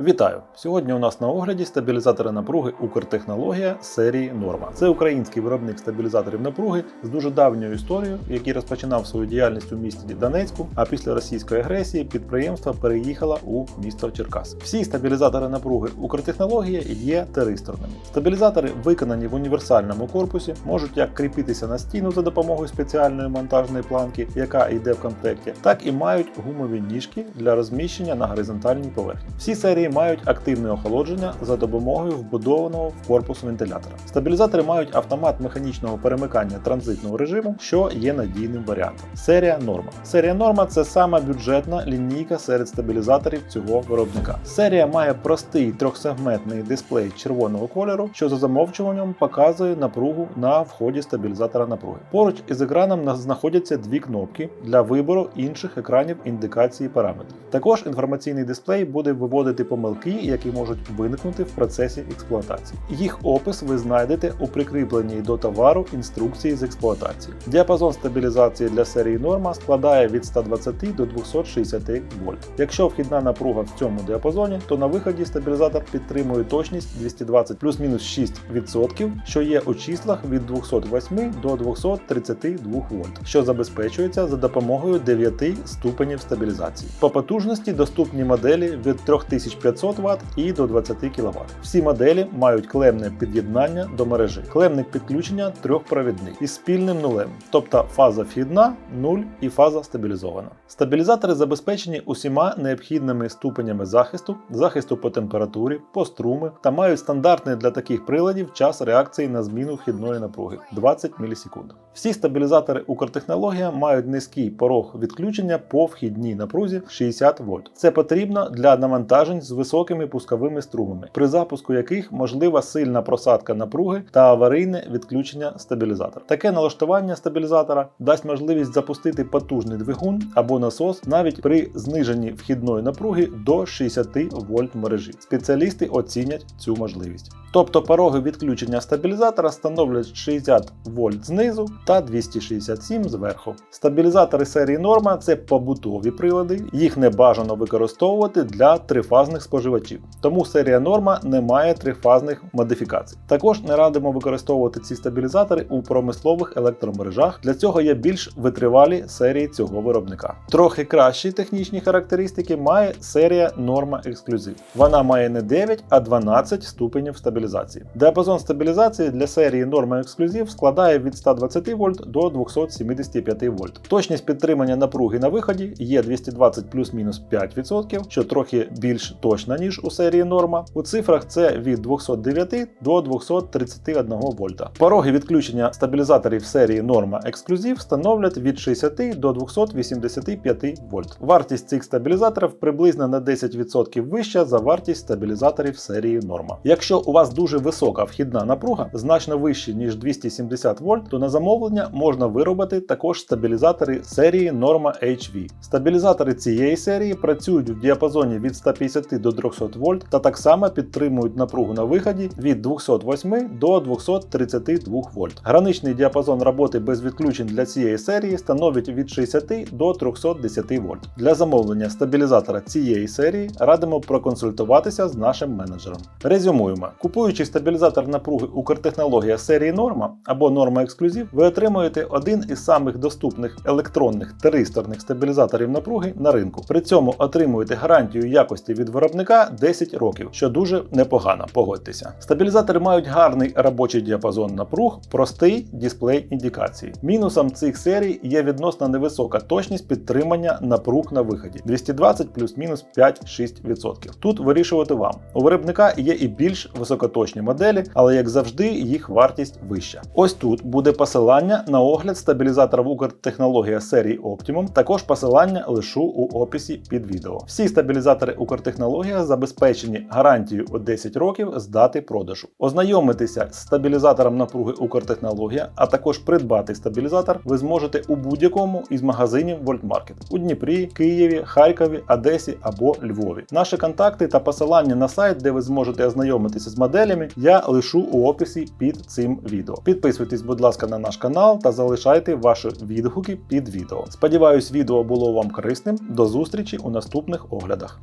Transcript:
Вітаю! Сьогодні у нас на огляді стабілізатори напруги Укртехнологія серії Норма. Це український виробник стабілізаторів напруги з дуже давньою історією, який розпочинав свою діяльність у місті Донецьку. А після російської агресії підприємство переїхало у місто Черкас. Всі стабілізатори напруги Укртехнологія є теристорними. Стабілізатори, виконані в універсальному корпусі, можуть як кріпитися на стіну за допомогою спеціальної монтажної планки, яка йде в комплекті, так і мають гумові ніжки для розміщення на горизонтальній поверхні. Всі серії мають активне охолодження за допомогою вбудованого в корпус вентилятора. Стабілізатори мають автомат механічного перемикання транзитного режиму, що є надійним варіантом. Серія норма. Серія норма це сама бюджетна лінійка серед стабілізаторів цього виробника. Серія має простий трьохсегментний дисплей червоного кольору, що за замовчуванням показує напругу на вході стабілізатора напруги. Поруч із екраном знаходяться дві кнопки для вибору інших екранів індикації параметрів. Також інформаційний дисплей буде виводити помилки, які можуть виникнути в процесі експлуатації. Їх опис ви знайдете у прикріпленій до товару інструкції з експлуатації. Діапазон стабілізації для серії норма складає від 120 до 260 вольт. Якщо вхідна напруга в цьому діапазоні, то на виході стабілізатор підтримує точність 220 плюс-мінус 6%, що є у числах від 208 до 232 вольт, що забезпечується за допомогою 9 ступенів стабілізації. По потужності доступні моделі від 3500 Вт і до 20 кВт. Всі моделі мають клемне під'єднання до мережі. Клемник підключення трьохпровідний із спільним нулем, тобто фаза вхідна 0 і фаза стабілізована. Стабілізатори забезпечені усіма необхідними ступенями захисту, захисту по температурі, по струми та мають стандартний для таких приладів час реакції на зміну вхідної напруги 20 мілісекунд. Всі стабілізатори Укртехнологія мають низький порог відключення по вхідній напрузі 60 вольт. Це потрібно для навантажень з високими пусковими струмами, при запуску яких можлива сильна просадка напруги та аварійне відключення стабілізатора. Таке налаштування стабілізатора дасть можливість запустити потужний двигун або насос навіть при зниженні вхідної напруги до 60 вольт мережі. Спеціалісти оцінять цю можливість. Тобто пороги відключення стабілізатора становлять 60 вольт знизу та 267 зверху. Стабілізатори серії Норма це побутові прилади, їх не бажано використовувати для трифазних споживачів. Тому серія Норма не має трифазних модифікацій. Також не радимо використовувати ці стабілізатори у промислових електромережах. Для цього є більш витривалі серії цього виробника. Трохи кращі технічні характеристики має серія Norma Exclusive. Вона має не 9, а 12 ступенів стабілізації. Діапазон стабілізації для серії Norma Exclusive складає від 120 вольт до 275 вольт. Точність підтримання напруги на виході є 220 плюс-мінус 5%, що трохи більш точна, ніж у серії Norma. У цифрах це від 209 до 231 вольта. Пороги відключення стабілізаторів серії Norma Exclusive становлять від 60 до 285 вольт. Вартість цих стабілізаторів приблизно на 10% вища за вартість стабілізаторів серії Norma. Якщо у вас дуже висока вхідна напруга, значно вища ніж 270 вольт, то на замовлення можна виробити також стабілізатори серії Norma HV. Стабілізатори цієї серії працюють в діапазоні від 150 до 300 вольт та так само підтримують напругу на виході від 208 до 232 вольт. Граничний діапазон роботи без відключень для цієї серії становить від 60 до 310 вольт. Для замовлення стабілізатора цієї серії радимо проконсультуватися з нашим менеджером. Резюмуємо: купуючи стабілізатор напруги Укртехнологія серії Norma або Norma Exclusive, ви отримуєте один із самих доступних електронних теристорних стабілізаторів напруги на ринку. При цьому отримуєте гарантію якості від виробника 10 років, що дуже непогано, погодьтеся. Стабілізатори мають гарний робочий діапазон напруг, простий дисплей індикації. Мінусом цих серій є відносно невисока точність підтримання напруг на виході 220 плюс-мінус 5-6%. Тут вирішувати вам. У виробника є і більш високоточні моделі, але як завжди, їх вартість вища. Ось тут буде посилання на огляд стабілізаторів Укртехнологія серії Optimum. Також посилання лишу у описі під відео. Всі стабілізатори Укртехнологія забезпечені гарантією у 10 років з дати продажу. Ознайомитися з стабілізатором напруги Укртехнологія, а також придбати стабілізатор ви зможете у будь-якому із магазинів Вольтмаркет у Дніпрі, Києві, Харкові, Одесі або Львові. Наші контакти та посилання на сайт, де ви зможете ознайомитися з моделями, я лишу у описі під цим відео. Підписуйтесь, будь ласка, на наш канал та залишайте ваші відгуки під відео. Сподіваюсь, відео було вам корисним. До зустрічі у наступних оглядах.